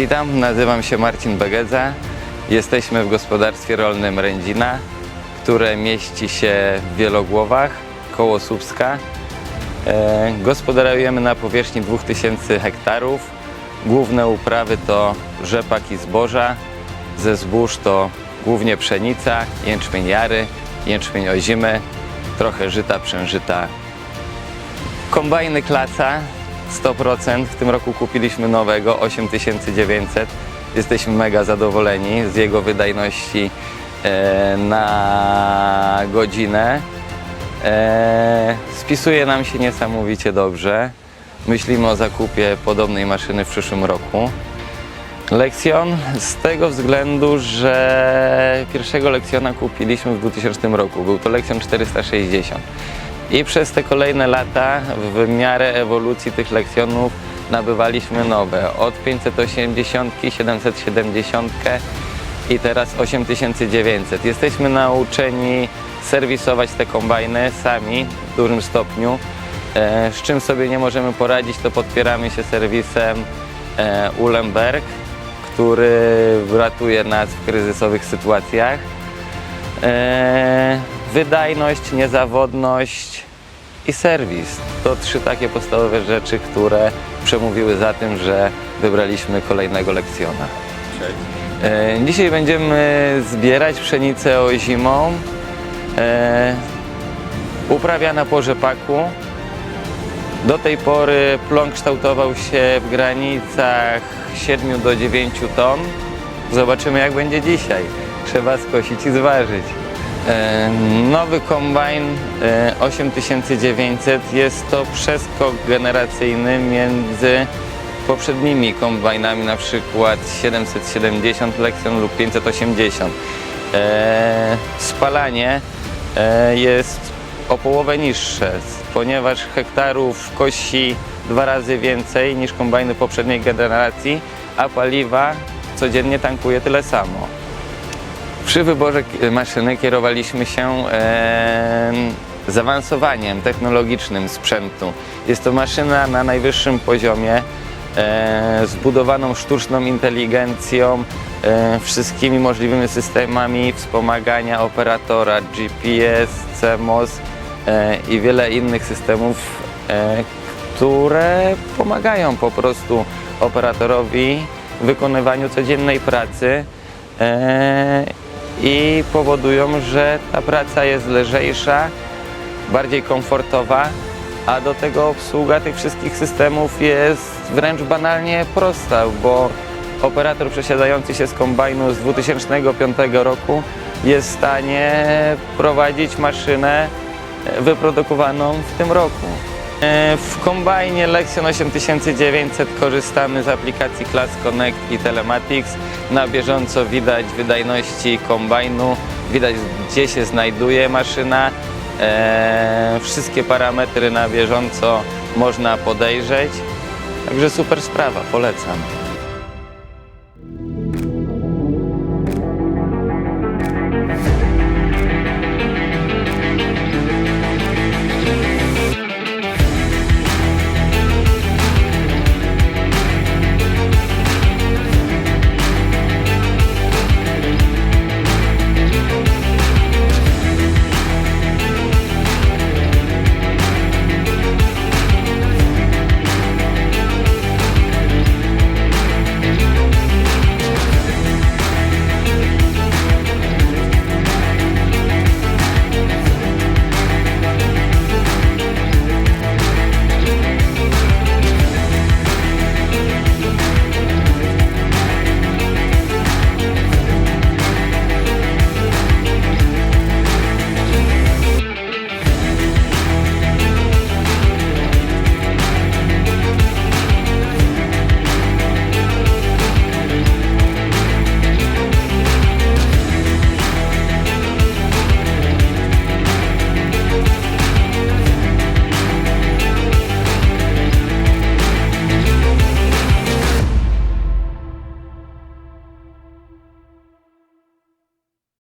Witam, nazywam się Marcin Begedza. Jesteśmy w gospodarstwie rolnym Rędzina, które mieści się w Wielogłowach, koło Słupska. E, gospodarujemy na powierzchni 2000 hektarów. Główne uprawy to rzepak i zboża. Ze zbóż to głównie pszenica, jęczmień jary, jęczmień ozimy, trochę żyta, przężyta. Kombajny klasa 100%. W tym roku kupiliśmy nowego 8900. Jesteśmy mega zadowoleni z jego wydajności e, na godzinę. E, spisuje nam się niesamowicie dobrze. Myślimy o zakupie podobnej maszyny w przyszłym roku. Lekcjon z tego względu, że pierwszego lekcjona kupiliśmy w 2000 roku. Był to lekcjon 460. I przez te kolejne lata w miarę ewolucji tych lekcjonów nabywaliśmy nowe. Od 580, 770 i teraz 8900. Jesteśmy nauczeni serwisować te kombajny sami w dużym stopniu. E, Z czym sobie nie możemy poradzić, to podpieramy się serwisem e, Ulemberg, który ratuje nas w kryzysowych sytuacjach. Wydajność, niezawodność i serwis. To trzy takie podstawowe rzeczy, które przemówiły za tym, że wybraliśmy kolejnego lekcjona. E, Dzisiaj będziemy zbierać pszenicę ozimą, e, uprawiana po rzepaku. Do tej pory plon kształtował się w granicach 7 do 9 ton. Zobaczymy jak będzie dzisiaj. Trzeba skosić i zważyć. E, Nowy kombajn e, 8900 jest to przeskok generacyjny między poprzednimi kombajnami, na przykład 770 Lexion lub 580. E, Spalanie e, jest o połowę niższe, ponieważ hektarów kosi dwa razy więcej niż kombajny poprzedniej generacji, a paliwa codziennie tankuje tyle samo. Przy wyborze maszyny kierowaliśmy się e, zaawansowaniem technologicznym sprzętu. Jest to maszyna na najwyższym poziomie, e, zbudowaną sztuczną inteligencją, e, wszystkimi możliwymi systemami wspomagania operatora, GPS, CMOS e, i wiele innych systemów, e, które pomagają po prostu operatorowi w wykonywaniu codziennej pracy e, i powodują, że ta praca jest lżejsza, bardziej komfortowa, a do tego obsługa tych wszystkich systemów jest wręcz banalnie prosta, bo operator przesiadający się z kombajnu z 2005 roku jest w stanie prowadzić maszynę wyprodukowaną w tym roku. E, W kombajnie Lexion 8900 korzystamy z aplikacji Class Connect i Telematics. Na bieżąco widać wydajności kombajnu, widać gdzie się znajduje maszyna. E, Wszystkie parametry na bieżąco można podejrzeć. Także super sprawa, polecam.